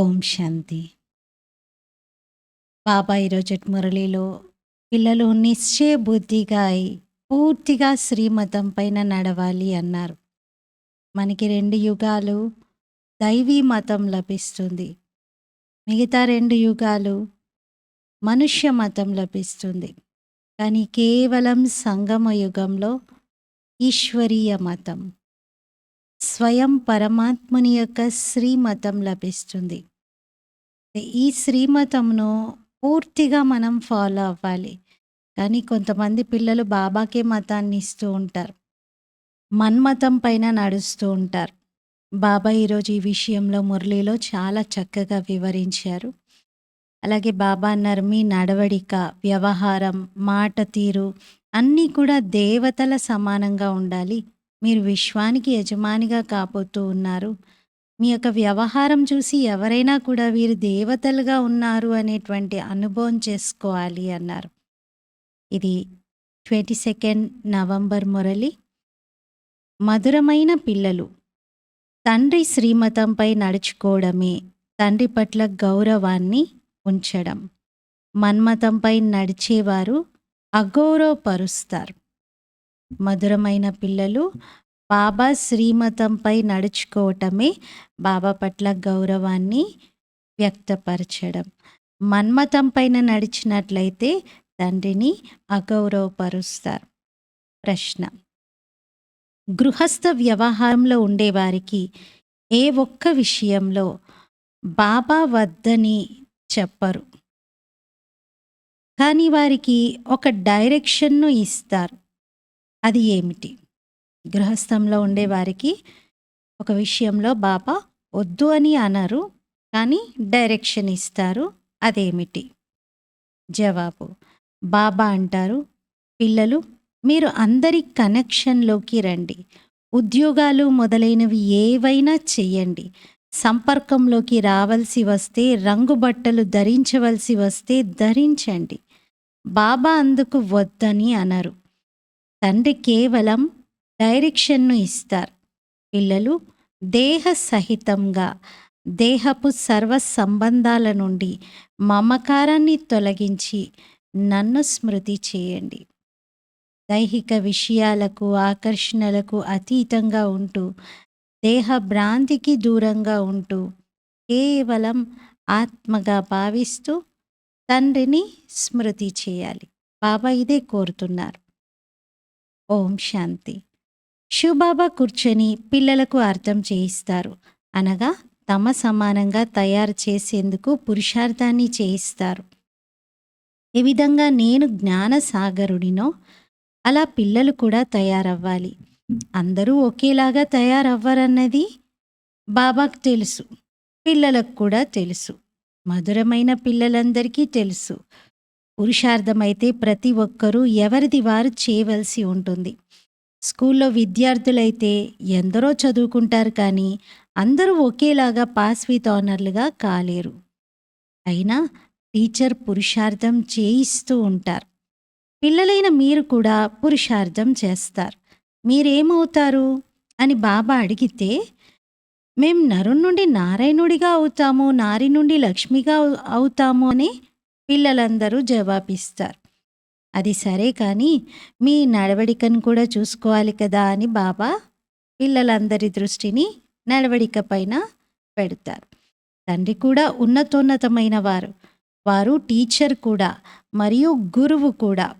ఓం శాంతి. బాబా ఈరోజు మురళిలో పిల్లలు నిశ్చయ బుద్ధిగా అయి పూర్తిగా శ్రీమతం పైన నడవాలి అన్నారు. మనకి రెండు యుగాలు దైవీ మతం లభిస్తుంది. మిగతా రెండు యుగాలు మనుష్య మతం లభిస్తుంది. కానీ కేవలం సంగమ యుగంలో ఈశ్వరీయ మతం స్వయం పరమాత్ముని యొక్క శ్రీమతం లభిస్తుంది. ఈ శ్రీమతంను పూర్తిగా మనం ఫాలో అవ్వాలి. కానీ కొంతమంది పిల్లలు బాబాకే మతాన్ని ఇస్తూ ఉంటారు. మన్మతం పైన నడుస్తూ ఉంటారు. బాబా ఈరోజు ఈ విషయంలో మురళిలో చాలా చక్కగా వివరించారు. అలాగే బాబా అన్నారు మీ నడవడిక వ్యవహారం మాట తీరు అన్నీ కూడా దేవతల సమానంగా ఉండాలి. మీరు విశ్వానికి యజమానిగా కాబోతూ ఉన్నారు. మీ యొక్క వ్యవహారం చూసి ఎవరైనా కూడా వీరు దేవతలుగా ఉన్నారు అనేటువంటి అనుభవం చేసుకోవాలి అన్నారు. ఇది ట్వంటీ సెకండ్ నవంబర్ మురళి. మధురమైన పిల్లలు. తండ్రి శ్రీమతంపై నడుచుకోవడమే తండ్రి పట్ల గౌరవాన్ని ఉంచడం. మన్మతంపై నడిచేవారు అగౌరవపరుస్తారు. మధురమైన పిల్లలు బాబా శ్రీమతంపై నడుచుకోవటమే బాబా పట్ల గౌరవాన్ని వ్యక్తపరచడం. మన్మతం పైన నడిచినట్లయితే తండ్రిని అగౌరవపరుస్తారు. ప్రశ్న. గృహస్థ వ్యవహారంలో ఉండేవారికి ఏ ఒక్క విషయంలో బాబా వద్దని చెప్పరు. కానీ వారికి ఒక డైరెక్షన్ను ఇస్తారు. అది ఏమిటి? గృహస్థంలో ఉండేవారికి ఒక విషయంలో బాబా వద్దు అని అనరు కానీ డైరెక్షన్ ఇస్తారు అదేమిటి? జవాబు బాబా అంటారు పిల్లలు మీరు అందరి కనెక్షన్లోకి రండి. ఉద్యోగాలు మొదలైనవి ఏవైనా చెయ్యండి. సంపర్కంలోకి రావాల్సి వస్తే రంగు బట్టలు ధరించవలసి వస్తే ధరించండి. బాబా అందుకు వద్దని అనరు. తండ్రి కేవలం డైరెక్షన్ను ఇస్తారు. పిల్లలు దేహ సహితంగా దేహపు సర్వ సంబంధాల నుండి మమకారాన్ని తొలగించి నన్ను స్మృతి చేయండి. దైహిక విషయాలకు ఆకర్షణలకు అతీతంగా ఉంటూ దేహ భ్రాంతికి దూరంగా ఉంటూ కేవలం ఆత్మగా భావిస్తూ తండ్రిని స్మృతి చేయాలి. బాబా ఇదే కోరుతున్నారు. ఓం శాంతి. షూబాబా కూర్చొని పిల్లలకు అర్థం చేయిస్తారు. అనగా తమ సమానంగా తయారు చేసేందుకు పురుషార్థాన్ని చేయిస్తారు. ఏ విధంగా నేను జ్ఞాన సాగరుడినో అలా పిల్లలు కూడా తయారవ్వాలి. అందరూ ఒకేలాగా తయారవ్వరన్నది బాబాకు తెలుసు. పిల్లలకు కూడా తెలుసు. మధురమైన పిల్లలందరికీ తెలుసు. పురుషార్థమైతే ప్రతి ఒక్కరూ ఎవరిది వారు చేయవలసి ఉంటుంది. స్కూల్లో విద్యార్థులైతే ఎందరో చదువుకుంటారు కానీ అందరూ ఒకేలాగా పాస్ విత్ ఆనర్లుగా కాలేరు. అయినా టీచర్ పురుషార్థం చేయిస్తూ ఉంటారు. పిల్లలైన మీరు కూడా పురుషార్థం చేస్తారు. మీరేమవుతారు? అని బాబా అడిగితే మేం నరు నుండి నారాయణుడిగా అవుతాము నారి నుండి లక్ష్మిగా అవుతాము అని పిల్లలందరూ జవాబిస్తారు. అది సరే కానీ మీ నడవడికను కూడా చూసుకోవాలి కదా అని బాబా పిల్లలందరి దృష్టిని నడవడిక పైన పెడతారు. తండ్రి కూడా ఉన్నతోన్నతమైన వారు. వారు టీచర్ కూడా మరియు గురువు కూడా.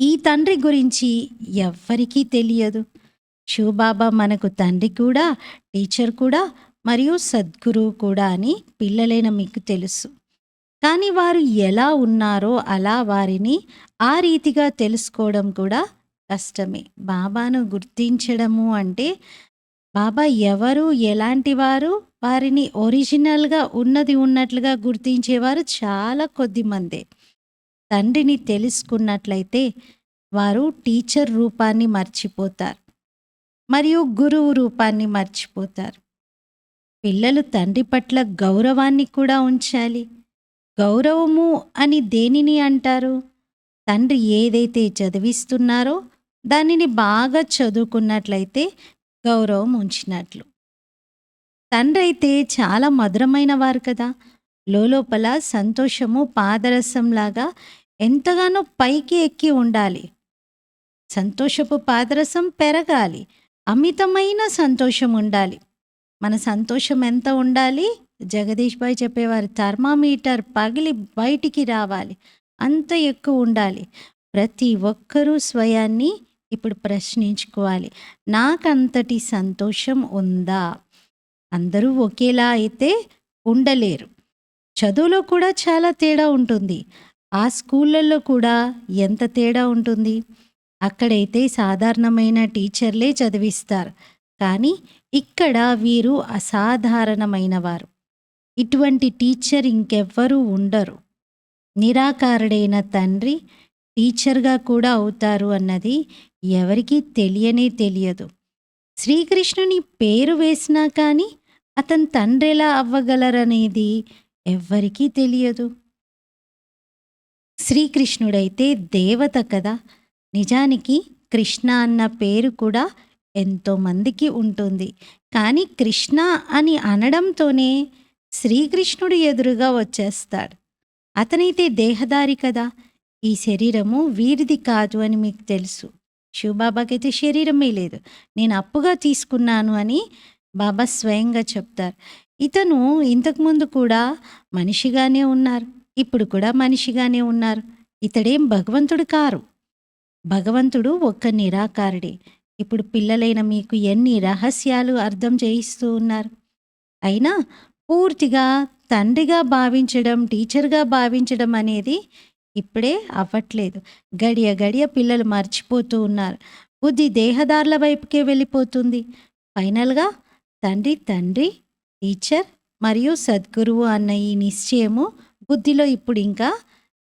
ఈ తండ్రి గురించి ఎవ్వరికీ తెలియదు. శివబాబా మనకు తండ్రి కూడా టీచర్ కూడా మరియు సద్గురువు కూడా అని పిల్లలైన మీకు తెలుసు. కానీ వారు ఎలా ఉన్నారో అలా వారిని ఆ రీతిగా తెలుసుకోవడం కూడా కష్టమే. బాబాను గుర్తించడము అంటే బాబా ఎవరు ఎలాంటి వారు వారిని ఒరిజినల్గా ఉన్నది ఉన్నట్లుగా గుర్తించేవారు చాలా కొద్ది మందే. తండ్రిని తెలుసుకున్నట్లయితే వారు టీచర్ రూపాన్ని మర్చిపోతారు. మరియు గురువు రూపాన్ని మర్చిపోతారు. పిల్లలు తండ్రి పట్ల గౌరవాన్ని కూడా ఉంచాలి. గౌరవము అని దేనిని అంటారు తండ్రి ఏదైతే చదివిస్తున్నారో దానిని బాగా చదువుకున్నట్లయితే గౌరవం ఉంచినట్లు తండ్రి అయితే చాలా మధురమైన వారు కదా! లోలోపల సంతోషము పాదరసంలాగా ఎంతగానో పైకి ఎక్కి ఉండాలి. సంతోషపు పాదరసం పెరగాలి. అమితమైన సంతోషం ఉండాలి. మన సంతోషం ఎంత ఉండాలి? జగదీష్ భాయ్ చెప్పేవారు థర్మామీటర్ పగిలి బయటికి రావాలి. అంత ఎక్కువ ఉండాలి. ప్రతి ఒక్కరూ స్వయాన్ని ఇప్పుడు ప్రశ్నించుకోవాలి. నాకంతటి సంతోషం ఉందా? అందరూ ఒకేలా అయితే ఉండలేరు. చదువులో కూడా చాలా తేడా ఉంటుంది. ఆ స్కూళ్ళల్లో కూడా ఎంత తేడా ఉంటుంది. అక్కడైతే సాధారణమైన టీచర్లే చదివిస్తారు. కానీ ఇక్కడ వీరు అసాధారణమైనవారు. ఇటువంటి టీచర్ ఇంకెవ్వరూ ఉండరు. నిరాకారుడైన తండ్రి టీచర్‌గా కూడా అవుతారు అన్నది ఎవరికీ తెలియనే తెలియదు. శ్రీకృష్ణుని పేరు వేసినా కానీ అతను ఎలా అవ్వగలరనేది ఎవ్వరికీ తెలియదు. శ్రీకృష్ణుడైతే దేవత కదా! నిజానికి కృష్ణ అన్న పేరు కూడా ఎంతోమందికి ఉంటుంది. కానీ కృష్ణ అని అనడంతోనే శ్రీకృష్ణుడు ఎదురుగా వచ్చేస్తాడు. అతనైతే దేహదారి కదా! ఈ శరీరము వీరిది కాదు అని మీకు తెలుసు. శివబాబాకైతే శరీరమే లేదు. నేను అప్పుగా తీసుకున్నాను అని బాబా స్వయంగా చెప్తారు. ఇతను ఇంతకుముందు కూడా మనిషిగానే ఉన్నారు. ఇప్పుడు కూడా మనిషిగానే ఉన్నారు. ఇతడేం భగవంతుడు కారు. భగవంతుడు ఒక్క నిరాకారుడే. ఇప్పుడు పిల్లలైన మీకు ఎన్ని రహస్యాలు అర్థం చేయిస్తూ ఉన్నారు. అయినా పూర్తిగా తండ్రిగా భావించడం, టీచర్‌గా భావించడం అనేది ఇప్పుడే అవ్వట్లేదు. గడియ గడియ పిల్లలు మర్చిపోతూ ఉన్నారు. బుద్ధి దేహదారుల వైపుకే వెళ్ళిపోతుంది. ఫైనల్‌గా తండ్రి తండ్రి, టీచర్ మరియు సద్గురువు అన్న ఈ నిశ్చయము బుద్ధిలో ఇప్పుడు ఇంకా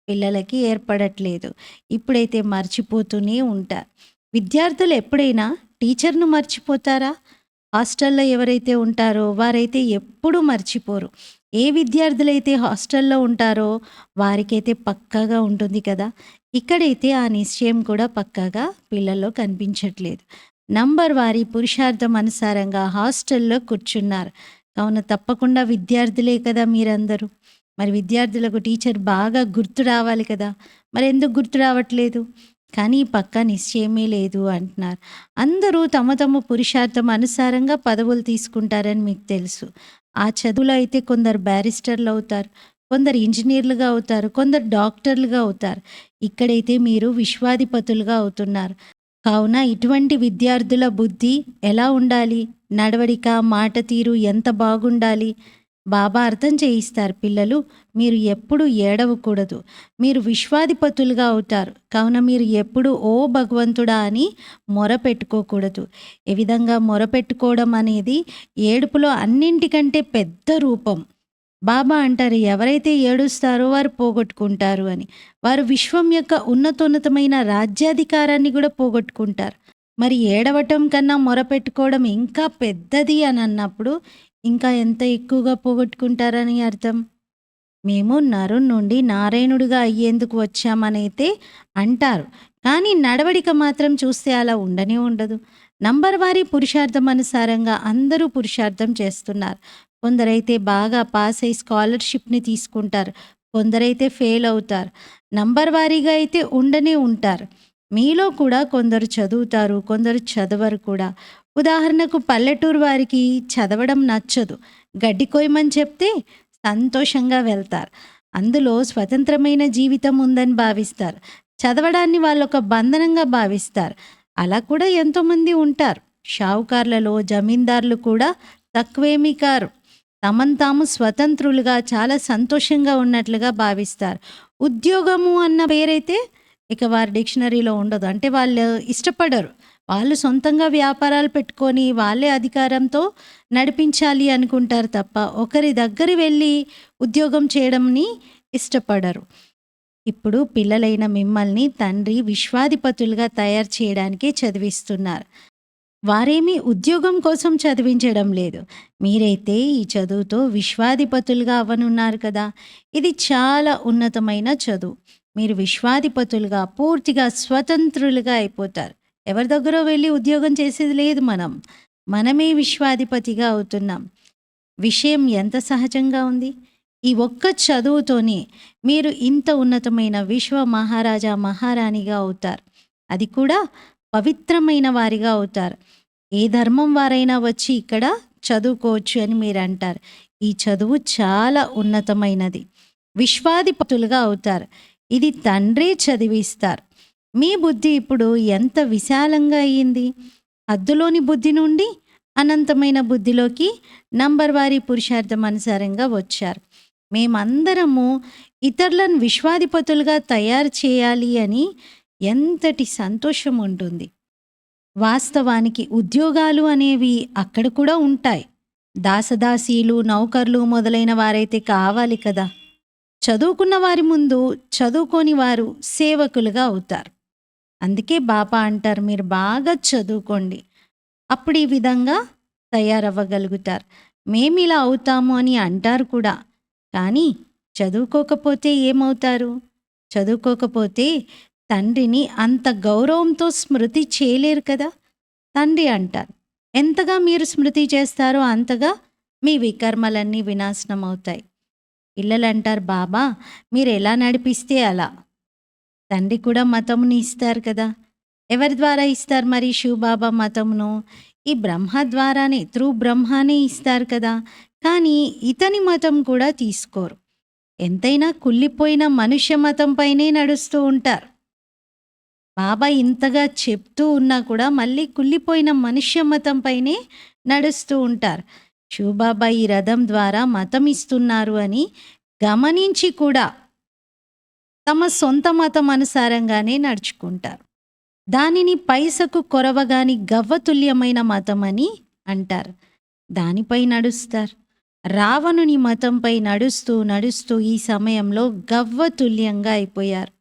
పిల్లలకి ఏర్పడట్లేదు. ఇప్పుడైతే మర్చిపోతూనే ఉంటారు. విద్యార్థులు ఎప్పుడైనా టీచర్‌ను మర్చిపోతారా? హాస్టల్‌లో ఎవరైతే ఉంటారో వారైతే ఎప్పుడూ మర్చిపోరు. ఏ విద్యార్థులైతే హాస్టల్‌లో ఉంటారో వారికైతే పక్కాగా ఉంటుంది కదా! ఇక్కడైతే ఆ నిశ్చయం కూడా పక్కాగా పిల్లల్లో కనిపించట్లేదు. నంబర్ వారి పురుషార్థం అనుసారంగా హాస్టల్‌లో కూర్చున్నారు. కావున తప్పకుండా విద్యార్థులే కదా మీరందరూ. మరి విద్యార్థులకు టీచర్ బాగా గుర్తు రావాలి కదా! మరి ఎందుకు గుర్తు రావట్లేదు? కానీ పక్కా నిశ్చయమే లేదు అంటున్నారు. అందరూ తమ తమ పురుషార్థం అనుసారంగా పదవులు తీసుకుంటారని మీకు తెలుసు. ఆ చదువులో అయితే కొందరు బ్యారిస్టర్లు అవుతారు కొందరు ఇంజనీర్లుగా అవుతారు. కొందరు డాక్టర్లుగా అవుతారు. ఇక్కడైతే మీరు విశ్వాధిపతులుగా అవుతున్నారు. కావున ఇటువంటి విద్యార్థుల బుద్ధి ఎలా ఉండాలి? నడవడిక, మాట తీరు ఎంత బాగుండాలి? బాబా అర్థం చేయిస్తారు పిల్లలు మీరు ఎప్పుడూ ఏడవకూడదు. మీరు విశ్వాధిపతులుగా అవుతారు. కావున మీరు ఎప్పుడు ఓ భగవంతుడా అని మొర పెట్టుకోకూడదు. ఏ విధంగా మొర పెట్టుకోవడం అనేది ఏడుపులో అన్నింటికంటే పెద్ద రూపం. బాబా అంటారు ఎవరైతే ఏడుస్తారో వారు పోగొట్టుకుంటారు అని. వారు విశ్వం యొక్క ఉన్నతోన్నతమైన రాజ్యాధికారాన్ని కూడా పోగొట్టుకుంటారు. మరి ఏడవటం కన్నా మొరపెట్టుకోవడం ఇంకా పెద్దది అని అన్నప్పుడు ఇంకా ఎంత ఎక్కువగా పోగొట్టుకుంటారని అర్థం. మేము నరుణ్ నుండి నారాయణుడిగా అయ్యేందుకు వచ్చామనైతే అంటారు. కానీ నడవడిక మాత్రం చూస్తే అలా ఉండనే ఉండదు. నంబర్ వారీ పురుషార్థం అనుసారంగా అందరూ పురుషార్థం చేస్తున్నారు. కొందరైతే బాగా పాస్ అయి స్కాలర్‌షిప్‌ని తీసుకుంటారు. కొందరైతే ఫెయిల్ అవుతారు. నంబర్ వారీగా అయితే ఉండనే ఉంటారు. మీలో కూడా కొందరు చదువుతారు. కొందరు చదవరు కూడా. ఉదాహరణకు పల్లెటూరు వారికి చదవడం నచ్చదు. గడ్డి కోయమని చెప్తే సంతోషంగా వెళ్తారు. అందులో స్వతంత్రమైన జీవితం ఉందని భావిస్తారు. చదవడాన్ని వాళ్ళొక బంధనంగా భావిస్తారు. అలా కూడా ఎంతోమంది ఉంటారు. షావుకార్లలో జమీందార్లు కూడా తక్కువేమీ కారు. తమను తాము స్వతంత్రులుగా చాలా సంతోషంగా ఉన్నట్లుగా భావిస్తారు. ఉద్యోగము అన్న పేరైతే ఇక వారి డిక్షనరీలో ఉండదు. అంటే వాళ్ళు ఇష్టపడరు. వాళ్ళు సొంతంగా వ్యాపారాలు పెట్టుకొని వాళ్ళే అధికారంతో నడిపించాలి అనుకుంటారు తప్ప ఒకరి దగ్గర వెళ్ళి ఉద్యోగం చేయడంని ఇష్టపడరు. ఇప్పుడు పిల్లలైన మిమ్మల్ని తండ్రి విశ్వాధిపతులుగా తయారు చేయడానికే చదివిస్తున్నారు. వారేమీ ఉద్యోగం కోసం చదివించడం లేదు. మీరైతే ఈ చదువుతో విశ్వాధిపతులుగా అవ్వనున్నారు కదా! ఇది చాలా ఉన్నతమైన చదువు. మీరు విశ్వాధిపతులుగా పూర్తిగా స్వతంత్రులుగా అయిపోతారు. ఎవరి దగ్గర వెళ్ళి ఉద్యోగం చేసేది లేదు మనం. మనమే విశ్వాధిపతిగా అవుతున్నాం. విషయం ఎంత సహజంగా ఉంది? ఈ ఒక్క చదువుతోనే మీరు ఇంత ఉన్నతమైన విశ్వ మహారాజా మహారాణిగా అవుతారు. అది కూడా పవిత్రమైన వారిగా అవుతారు. ఏ ధర్మం వారైనా వచ్చి ఇక్కడ చదువుకోవచ్చు అని మీరు అంటారు. ఈ చదువు చాలా ఉన్నతమైనది. విశ్వాధిపతులుగా అవుతారు. ఇది తండ్రే చదివిస్తారు. మీ బుద్ధి ఇప్పుడు ఎంత విశాలంగా అయ్యింది? అద్దులోని బుద్ధి నుండి అనంతమైన బుద్ధిలోకి నంబర్ వారి పురుషార్థం అనుసారంగా వచ్చారు. మేమందరము ఇతరులను విశ్వాధిపతులుగా తయారు చేయాలి అని ఎంతటి సంతోషం ఉంటుంది. వాస్తవానికి ఉద్యోగాలు అనేవి అక్కడ కూడా ఉంటాయి. దాసదాసీలు నౌకర్లు మొదలైన వారైతే కావాలి కదా. చదువుకున్న వారి ముందు చదువుకోని వారు సేవకులుగా అవుతారు. అందుకే బాబా అంటారు మీరు బాగా చదువుకోండి. అప్పుడు ఈ విధంగా తయారవ్వగలుగుతారు. మేము ఇలా అవుతాము అని అంటారు కూడా. కానీ చదువుకోకపోతే ఏమవుతారు? చదువుకోకపోతే తండ్రిని అంత గౌరవంతో స్మృతి చేయలేరు కదా? తండ్రి అంటారు. ఎంతగా మీరు స్మృతి చేస్తారో అంతగా మీ వికర్మలన్నీ వినాశనం అవుతాయి పిల్లలు అంటారు బాబా మీరు ఎలా నడిపిస్తే అలా? తండ్రి కూడా మతముని ఇస్తారు కదా. ఎవరి ద్వారా ఇస్తారు మరి శివబాబా మతమును? ఈ బ్రహ్మ ద్వారానే త్రూ బ్రహ్మానే ఇస్తారు కదా. కానీ ఇతని మతం కూడా తీసుకోరు. ఎంతైనా కుళ్ళిపోయిన మనుష్య మతంపైనే నడుస్తూ ఉంటారు. బాబా ఇంతగా చెప్తూ ఉన్నా కూడా మళ్ళీ కుళ్ళిపోయిన మనుష్య మతంపైనే నడుస్తూ ఉంటారు. శివబాబా ఈ రథం ద్వారా మతం ఇస్తున్నారు అని గమనించి కూడా తమ సొంత మతం అనుసారంగానే నడుచుకుంటారు. దానిని పైసకు కొరవగాని గవ్వతుల్యమైన మతం అని అంటారు. దానిపై నడుస్తారు. రావణుని మతంపై నడుస్తూ నడుస్తూ ఈ సమయంలో గవ్వతుల్యంగా అయిపోయారు.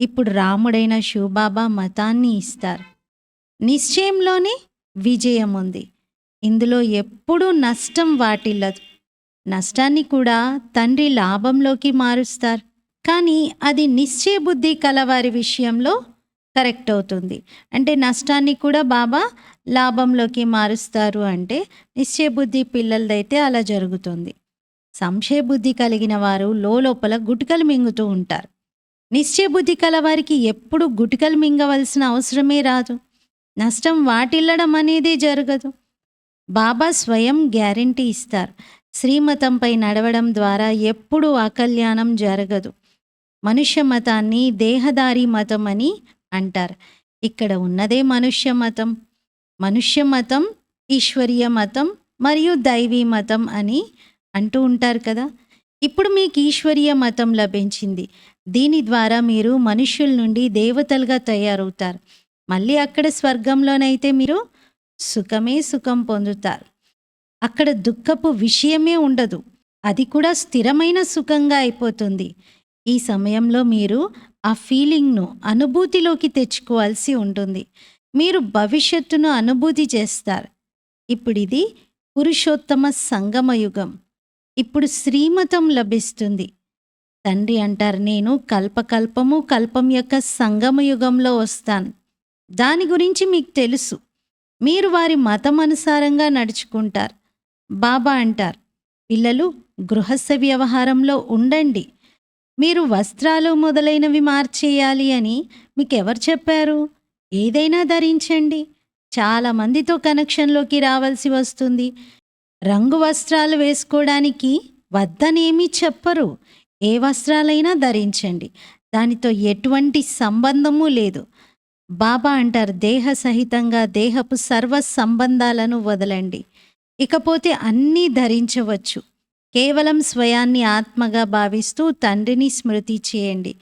ఇప్పుడు రాముడైన శివబాబా మతాన్ని ఇస్తారు. నిశ్చయంలోనే విజయం ఉంది. ఇందులో ఎప్పుడూ నష్టం వాటిల్లదు. నష్టాన్ని కూడా తండ్రి లాభంలోకి మారుస్తారు. కానీ అది నిశ్చయబుద్ధి కలవారి విషయంలో కరెక్ట్ అవుతుంది. అంటే నష్టాన్ని కూడా బాబా లాభంలోకి మారుస్తారు అంటే నిశ్చయబుద్ధి పిల్లలదైతే అలా జరుగుతుంది. సంశయబుద్ధి కలిగిన వారు లోపల గుటికలు మింగుతూ ఉంటారు. నిశ్చయబుద్ధి కలవారికి ఎప్పుడు గుటికలు మింగవలసిన అవసరమే రాదు. నష్టం వాటిల్లడం అనేది జరగదు. బాబా స్వయం గ్యారంటీ ఇస్తారు. శ్రీమతంపై నడవడం ద్వారా ఎప్పుడూ అకల్యాణం జరగదు. మనుష్య మతాన్ని దేహదారి మతం అని అంటారు. ఇక్కడ ఉన్నదే మనుష్య మతం. మనుష్య మతం ఈశ్వరీయ మతం మరియు దైవీ మతం అని అంటూ ఉంటారు కదా. ఇప్పుడు మీకు ఈశ్వరీయ మతం లభించింది. దీని ద్వారా మీరు మనుష్యుల నుండి దేవతలుగా తయారవుతారు. మళ్ళీ అక్కడ స్వర్గంలోనైతే మీరు సుఖమే సుఖం పొందుతారు. అక్కడ దుఃఖపు విషయమే ఉండదు. అది కూడా స్థిరమైన సుఖంగా అయిపోతుంది. ఈ సమయంలో మీరు ఆ ఫీలింగ్ను అనుభూతిలోకి తెచ్చుకోవాల్సి ఉంటుంది. మీరు భవిష్యత్తును అనుభూతి చేస్తారు. ఇప్పుడు ఇది పురుషోత్తమ సంగమ యుగం. ఇప్పుడు శ్రీమతం లభిస్తుంది. తండ్రి అంటారు నేను కల్పకల్పము కల్పం యొక్క సంగమ యుగంలో వస్తాను. దాని గురించి మీకు తెలుసు. మీరు వారి మతం అనుసారంగా నడుచుకుంటారు. బాబా అంటారు పిల్లలు గృహస్థ వ్యవహారంలో ఉండండి. మీరు వస్త్రాలు మొదలైనవి మార్చేయాలి అని మీకు ఎవరు చెప్పారు? ఏదైనా ధరించండి. చాలా మందితో కనెక్షన్లోకి రావాల్సి వస్తుంది. రంగు వస్త్రాలు వేసుకోవడానికి వద్దనేమీ చెప్పరు. ఏ వస్త్రాలైనా ధరించండి. దానితో ఎటువంటి సంబంధము లేదు. బాబా అంటారు దేహ సహితంగా దేహపు సర్వ సంబంధాలను వదలండి. ఇకపోతే అన్నీ ధరించవచ్చు. కేవలం స్వయాన్ని ఆత్మగా భావిస్తూ తండ్రిని స్మృతి చేయండి.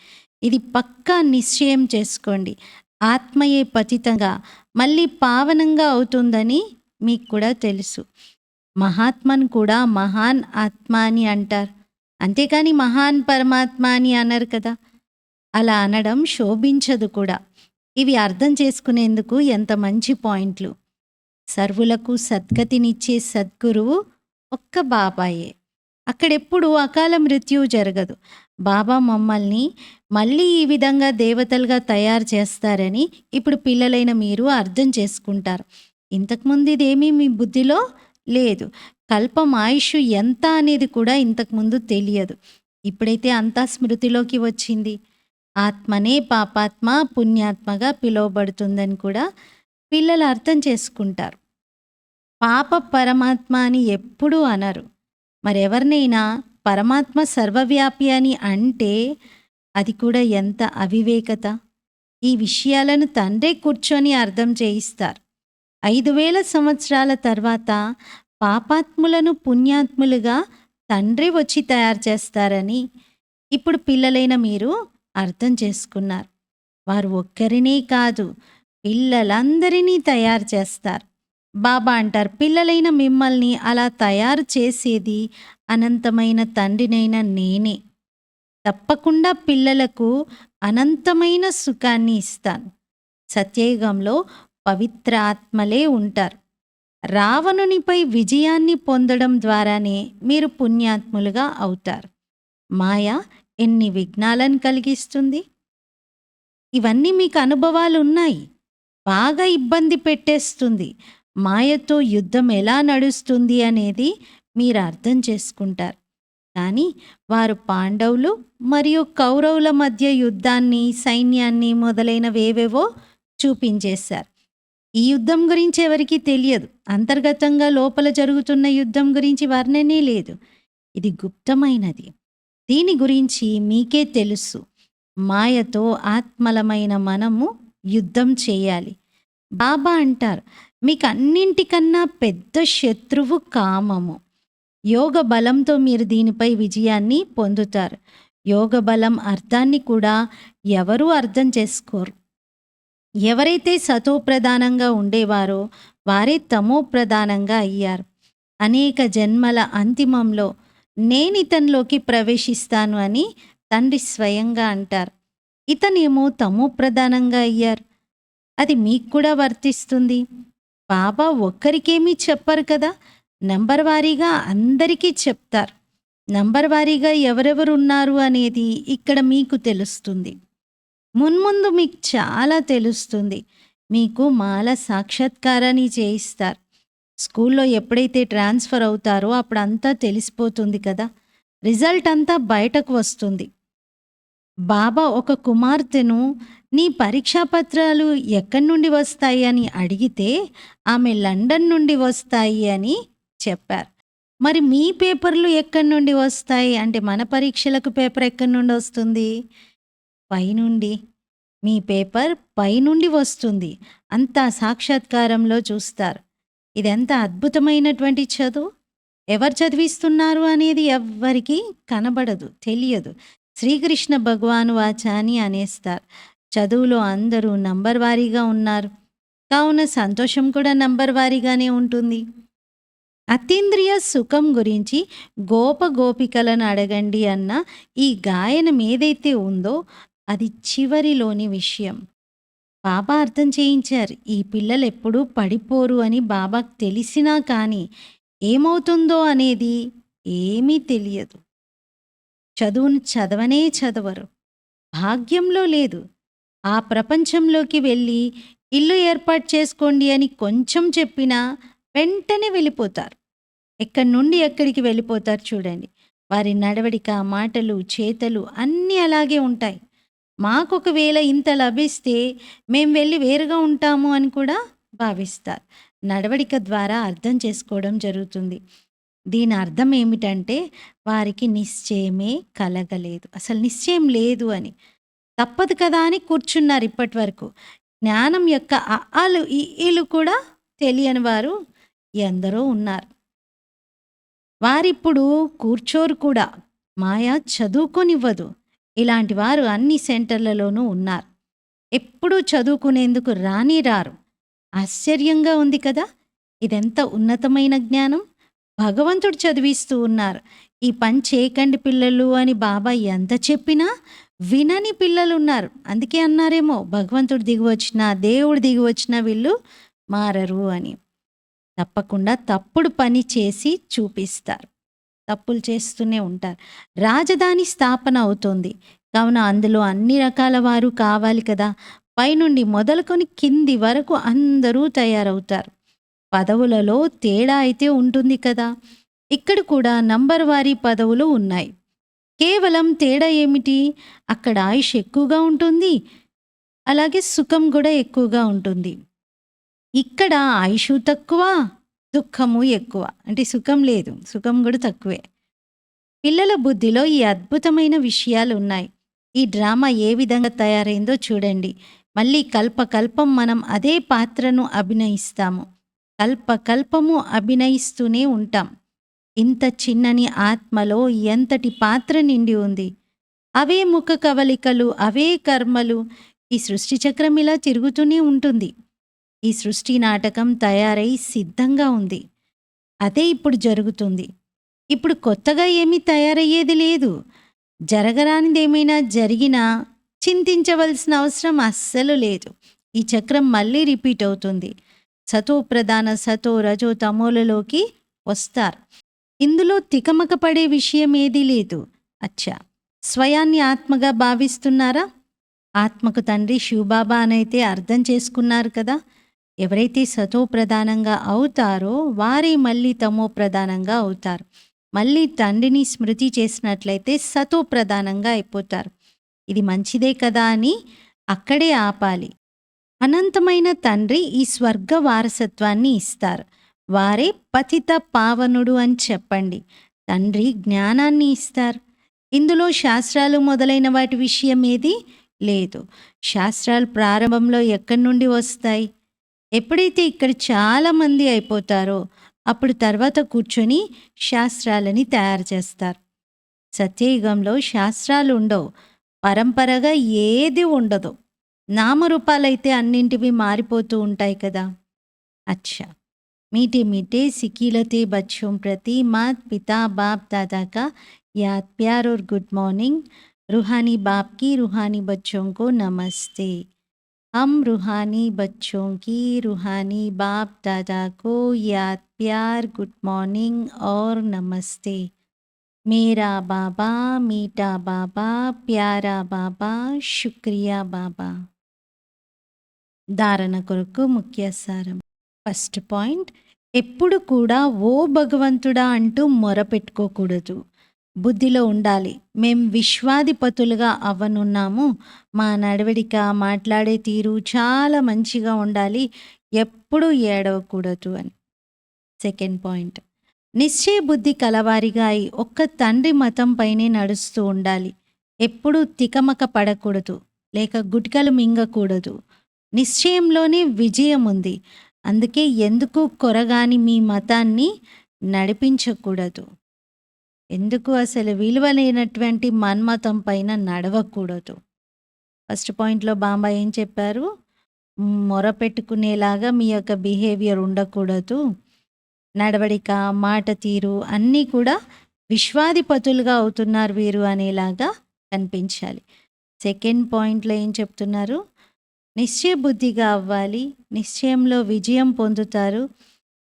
ఇది పక్కా నిశ్చయం చేసుకోండి. ఆత్మయే పతితంగా మళ్ళీ పావనంగా అవుతుందని మీకు కూడా తెలుసు. మహాత్మను కూడా మహాన్ ఆత్మ అని అంటారు. అంతేకాని మహాన్ పరమాత్మ అని అన్నారు కదా. అలా అనడం శోభించదు కూడా. ఇవి అర్థం చేసుకునేందుకు ఎంత మంచి పాయింట్లు. సర్వులకు సద్గతినిచ్చే సద్గురువు ఒక్క బాబాయే. అక్కడెప్పుడు అకాల మృత్యువు జరగదు బాబా మమ్మల్ని మళ్ళీ ఈ విధంగా దేవతలుగా తయారు చేస్తారని ఇప్పుడు పిల్లలైన మీరు అర్థం చేసుకుంటారు ఇంతకుముందు ఇదేమీ మీ బుద్ధిలో లేదు కల్పం ఆయుష్ ఎంత అనేది కూడా ఇంతకుముందు తెలియదు. ఇప్పుడైతే అంతా స్మృతిలోకి వచ్చింది. ఆత్మనే పాపాత్మ, పుణ్యాత్మగా పిలువబడుతుందని కూడా పిల్లలు అర్థం చేసుకుంటారు. పాప పరమాత్మ అని ఎప్పుడూ అనరు. మరెవరినైనా పరమాత్మ సర్వవ్యాపి అని అంటే అది కూడా ఎంత అవివేకత. ఈ విషయాలను తండ్రే కూర్చొని అర్థం చేయిస్తారు. ఐదు వేల సంవత్సరాల తర్వాత పాపాత్ములను పుణ్యాత్ములుగా తండ్రి వచ్చి తయారు చేస్తారని ఇప్పుడు పిల్లలైన మీరు అర్థం చేసుకున్నారు. వారు ఒక్కరినే కాదు పిల్లలందరినీ తయారు చేస్తారు. బాబా అంటారు పిల్లలైన మిమ్మల్ని అలా తయారు చేసేది అనంతమైన తండ్రినైన నేనే. తప్పకుండా పిల్లలకు అనంతమైన సుఖాన్ని ఇస్తాను. సత్యయుగంలో పవిత్ర ఆత్మలే ఉంటారు. రావణునిపై విజయాన్ని పొందడం ద్వారానే మీరు పుణ్యాత్ములుగా అవుతారు. మాయ ఎన్ని విఘ్నాలను కలిగిస్తుంది. ఇవన్నీ మీకు అనుభవాలు ఉన్నాయి బాగా ఇబ్బంది పెట్టేస్తుంది. మాయతో యుద్ధం ఎలా నడుస్తుంది అనేది మీరు అర్థం చేసుకుంటారు. కానీ వారు పాండవులు మరియు కౌరవుల మధ్య యుద్ధాన్ని, సైన్యాన్ని మొదలైనవేవేవో చూపించేశారు. ఈ యుద్ధం గురించి ఎవరికీ తెలియదు. అంతర్గతంగా లోపల జరుగుతున్న యుద్ధం గురించి వర్ణనే లేదు. ఇది గుప్తమైనది. దీని గురించి మీకే తెలుసు. మాయతో ఆత్మలమైన మనము యుద్ధం చేయాలి. బాబా అంటారు మీకు అన్నింటికన్నా పెద్ద శత్రువు కామము. యోగ బలంతో మీరు దీనిపై విజయాన్ని పొందుతారు. యోగ బలం అర్థాన్ని కూడా ఎవరూ అర్థం చేసుకోరు. ఎవరైతే సతోప్రధానంగా ఉండేవారో వారే తమో ప్రధానంగా అయ్యారు. అనేక జన్మల అంతిమంలో నేను ఇతనిలోకి ప్రవేశిస్తాను అని తండ్రి స్వయంగా అంటారు. ఇతనేమో తమో ప్రధానంగా అయ్యారు. అది మీకు కూడా వర్తిస్తుంది. బాబా ఒక్కరికేమీ చెప్పరు కదా! నంబర్ వారీగా అందరికీ చెప్తారు. నంబర్ వారీగా ఎవరెవరు ఉన్నారు అనేది ఇక్కడ మీకు తెలుస్తుంది. మున్ముందు మీకు చాలా తెలుస్తుంది. మీకు మాల సాక్షాత్కారాన్ని చేయిస్తారు. స్కూల్లో ఎప్పుడైతే ట్రాన్స్‌ఫర్ అవుతారో అప్పుడంతా తెలిసిపోతుంది కదా! రిజల్ట్ అంతా బయటకు వస్తుంది. బాబా ఒక కుమార్తెను నీ పరీక్షా పత్రాలు ఎక్కడి నుండి వస్తాయి అని అడిగితే ఆమె లండన్ నుండి వస్తాయి అని చెప్పారు. మరి మీ పేపర్‌లు ఎక్కడి నుండి వస్తాయి? అంటే మన పరీక్షలకు పేపర్ ఎక్కడి నుండి వస్తుంది? పైనుండి. మీ పేపర్ పైనుండి వస్తుంది. అంతా సాక్షాత్కారంలో చూస్తారు. ఇదెంత అద్భుతమైనటువంటి చదువు. ఎవరు చదివిస్తున్నారు అనేది ఎవ్వరికీ కనబడదు. తెలియదు. శ్రీకృష్ణ భగవాను వాచ అని అనేస్తారు. చదువులో అందరూ నంబర్ వారీగా ఉన్నారు. కావున సంతోషం కూడా నంబర్ వారీగానే ఉంటుంది. అతీంద్రియ సుఖం గురించి గోప గోపికలను అడగండి అన్న ఈ గాయనం ఏదైతే ఉందో అది చివరిలోని విషయం. బాబా అర్థం చేయించారు. ఈ పిల్లలు ఎప్పుడూ పడిపోరు అని బాబాకు తెలిసినా కానీ ఏమవుతుందో అనేది ఏమీ తెలియదు. చదువును చదవనే చదవరు. భాగ్యంలో లేదు. ఆ ప్రపంచంలోకి వెళ్ళి ఇల్లు ఏర్పాటు చేసుకోండి అని కొంచెం చెప్పినా వెంటనే వెళ్ళిపోతారు. ఎక్కడి నుండి ఎక్కడికి వెళ్ళిపోతారు చూడండి. వారి నడవడిక, మాటలు, చేతలు అన్నీ అలాగే ఉంటాయి. మాకొకవేళ ఇంత లభిస్తే మేము వెళ్ళి వేరుగా ఉంటాము అని కూడా భావిస్తారు. నడవడిక ద్వారా అర్థం చేసుకోవడం జరుగుతుంది. దీని అర్థం ఏమిటంటే వారికి నిశ్చయమే కలగలేదు. అసలు నిశ్చయం లేదు అని. తప్పదు కదా అని కూర్చున్నారు ఇప్పటి వరకు జ్ఞానం యొక్క అలు ఆలు, ఈలు కూడా తెలియని వారు ఎందరో ఉన్నారు. వారిప్పుడు కూర్చోరు కూడా. మాయ చదువుకొనివ్వదు ఇలాంటి వారు అన్ని సెంటర్‌లలోనూ ఉన్నారు. ఎప్పుడూ చదువుకునేందుకు రాని రారు. ఆశ్చర్యంగా ఉంది కదా! ఇదెంత ఉన్నతమైన జ్ఞానం. భగవంతుడు చదివిస్తూ ఉన్నారు. ఈ పని చేయకండి పిల్లలు అని బాబా ఎంత చెప్పినా వినని పిల్లలున్నారు. అందుకే అన్నారేమో భగవంతుడు దిగివచ్చిన దేవుడు దిగివచ్చిన వీళ్ళు మారరు అని. తప్పకుండా తప్పుడు పని చేసి చూపిస్తారు. తప్పులు చేస్తూనే ఉంటారు. రాజధాని స్థాపన అవుతుంది కావున అందులో అన్ని రకాల వారు కావాలి కదా! పైనుండి మొదలుకొని కింది వరకు అందరూ తయారవుతారు. పదవులలో తేడా అయితే ఉంటుంది కదా ఇక్కడ కూడా నంబర్ వారీ పదవులు ఉన్నాయి కేవలం తేడా ఏమిటి? అక్కడ ఆయుష్ ఎక్కువగా ఉంటుంది. అలాగే సుఖం కూడా ఎక్కువగా ఉంటుంది. ఇక్కడ ఆయుష్ తక్కువ దుఃఖము ఎక్కువ. అంటే సుఖం లేదు. సుఖం కూడా తక్కువే. పిల్లల బుద్ధిలో ఈ అద్భుతమైన విషయాలు ఉన్నాయి. ఈ డ్రామా ఏ విధంగా తయారైందో చూడండి. మళ్ళీ కల్పకల్పం మనం అదే పాత్రను అభినయిస్తాము. కల్పకల్పము అభినయిస్తూనే ఉంటాం. ఇంత చిన్నని ఆత్మలో ఎంతటి పాత్ర నిండి ఉంది? అవే ముఖ కవలికలు అవే కర్మలు. ఈ సృష్టి చక్రం ఇలా తిరుగుతూనే ఉంటుంది. ఈ సృష్టి నాటకం తయారై సిద్ధంగా ఉంది. అదే ఇప్పుడు జరుగుతుంది. ఇప్పుడు కొత్తగా ఏమీ తయారయ్యేది లేదు. జరగరానిదేమైనా జరిగినా చింతించవలసిన అవసరం అస్సలు లేదు. ఈ చక్రం మళ్ళీ రిపీట్ అవుతుంది. సతో ప్రధాన సతో రజో తమోలలోకి వస్తారు. ఇందులో తికమక పడే విషయం ఏదీ లేదు. అచ్చా! స్వయాన్ని ఆత్మగా భావిస్తున్నారా? ఆత్మకు తండ్రి శివబాబా అనైతే అర్థం చేసుకున్నారు కదా! ఎవరైతే సతో ప్రధానంగా అవుతారో వారే మళ్ళీ తమో ప్రధానంగా అవుతారు. మళ్ళీ తండ్రిని స్మృతి చేసినట్లయితే సతో ప్రధానంగా అయిపోతారు. ఇది మంచిదే కదా అని అక్కడే ఆపాలి. అనంతమైన తండ్రి ఈ స్వర్గ వారసత్వాన్ని ఇస్తారు. వారే పతిత పావనుడు అని చెప్పండి. తండ్రి జ్ఞానాన్ని ఇస్తారు. ఇందులో శాస్త్రాలు మొదలైన వాటి విషయం ఏది? లేదు. శాస్త్రాలు ప్రారంభంలో ఎక్కడి నుండి వస్తాయి? ఎప్పుడైతే ఇక్కడ చాలామంది అయిపోతారో అప్పుడు తర్వాత కూర్చొని శాస్త్రాలని తయారు చేస్తారు. సత్యయుగంలో శాస్త్రాలు ఉండవు. పరంపరగా ఏది ఉండదు. నామరూపాలైతే అన్నింటివి మారిపోతూ ఉంటాయి కదా. అచ్చా! मीठे मीठे सिकीलते बच्चों प्रति मात पिता बाप दादा का याद प्यार और गुड मॉर्निंग रूहानी बाप की रूहानी बच्चों को नमस्ते हम रूहानी बच्चों की रूहानी बाप दादा को याद प्यार गुड मॉर्निंग और नमस्ते मेरा बाबा मीठा बाबा प्यारा बाबा शुक्रिया बाबा ధారణ కొరకు ముఖ్య సారం ఫస్ట్ పాయింట్. ఎప్పుడు కూడా ఓ భగవంతుడా అంటూ మొరపెట్టుకోకూడదు బుద్ధిలో ఉండాలి. మేం విశ్వాధిపతులుగా అవ్వనున్నాము మా నడవడిక మాట్లాడే తీరు చాలా మంచిగా ఉండాలి. ఎప్పుడూ ఏడవకూడదు అని. Second point. నిశ్చయ బుద్ధి కలవారిగా అయి ఒక్క తండ్రి మతం పైనే నడుస్తూ ఉండాలి. ఎప్పుడూ తికమక పడకూడదు. లేక గుట్కలు మింగకూడదు. నిశ్చయంలోనే విజయం ఉంది. అందుకే ఎందుకు కొరగాని మీ మతాన్ని నడిపించకూడదు. ఎందుకు అసలు విలువ లేనటువంటి మన్మతం పైన నడవకూడదు. ఫస్ట్ పాయింట్లో బాంబా ఏం చెప్పారు? మొర పెట్టుకునేలాగా మీ యొక్క బిహేవియర్ ఉండకూడదు. నడవడిక మాట తీరు అన్నీ కూడా విశ్వాధిపతులుగా అవుతున్నారు వీరు అనేలాగా కనిపించాలి. సెకండ్ పాయింట్లో ఏం చెప్తున్నారు? నిశ్చయ బుద్ధిగా అవ్వాలి నిశ్చయంలో విజయం పొందుతారు.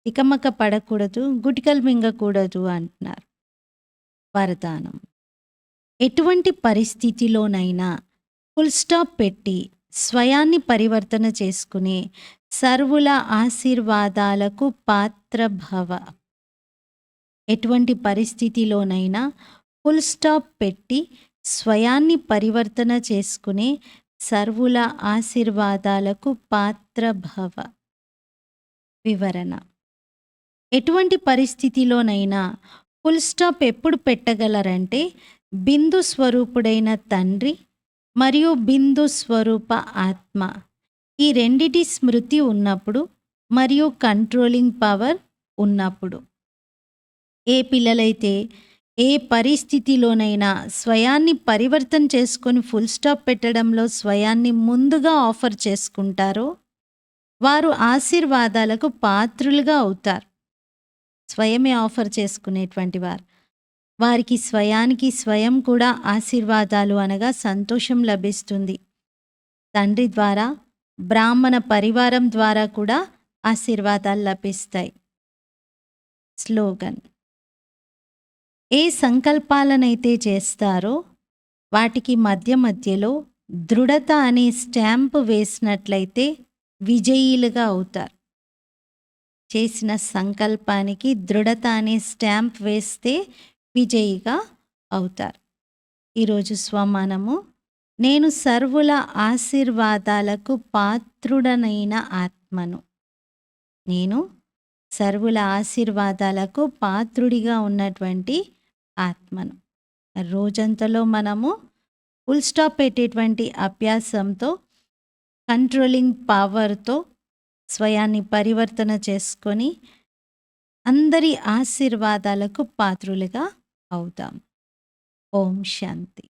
ఇకమక పడకూడదు గుటికలు మింగకూడదు అంటున్నారు. వరదానం. ఎటువంటి పరిస్థితిలోనైనా ఫుల్ స్టాప్ పెట్టి స్వయాన్ని పరివర్తన చేసుకునే సర్వుల ఆశీర్వాదాలకు పాత్ర భవ ఎటువంటి పరిస్థితిలోనైనా ఫుల్ స్టాప్ పెట్టి స్వయాన్ని పరివర్తన చేసుకునే సర్వుల ఆశీర్వాదాలకు పాత్రభవ. వివరణ. ఎటువంటి పరిస్థితిలోనైనా ఫుల్ స్టాప్ ఎప్పుడు పెట్టగలరంటే బిందు స్వరూపుడైన తండ్రి మరియు బిందు స్వరూప ఆత్మ. ఈ రెండిటి స్మృతి ఉన్నప్పుడు మరియు కంట్రోలింగ్ పవర్ ఉన్నప్పుడు. ఏ పిల్లలైతే ఏ పరిస్థితిలోనైనా స్వయాన్ని పరివర్తన చేసుకొని ఫుల్ స్టాప్ పెట్టడంలో స్వయాన్ని ముందుగా ఆఫర్ చేసుకుంటారో వారు ఆశీర్వాదాలకు పాత్రులుగా అవుతారు. స్వయమే ఆఫర్ చేసుకునేటువంటి వారు. వారికి స్వయానికి స్వయం కూడా ఆశీర్వాదాలు అనగా సంతోషం లభిస్తుంది. తండ్రి ద్వారా బ్రాహ్మణ పరివారం ద్వారా కూడా ఆశీర్వాదాలు లభిస్తాయి. స్లోగన్. ఏ సంకల్పాలనైతే చేస్తారో వాటికి మధ్య మధ్యలో దృఢత అనే స్టాంప్ వేసినట్లయితే విజయీలుగా అవుతారు. చేసిన సంకల్పానికి దృఢత అనే స్టాంప్ వేస్తే విజయిగా అవుతారు. ఈరోజు స్వమానము నేను సర్వుల ఆశీర్వాదాలకు పాత్రుడనైన ఆత్మను. నేను సర్వుల ఆశీర్వాదాలకు పాత్రుడిగా ఉన్నటువంటి ఆత్మను. రోజంతలో మనము ఫుల్ స్టాప్ పెట్టేటువంటి అభ్యాసంతో కంట్రోలింగ్ పవర్తో స్వయాన్ని పరివర్తన చేసుకొని అందరి ఆశీర్వాదాలకు పాత్రులుగా అవుతాం. ఓం శాంతి.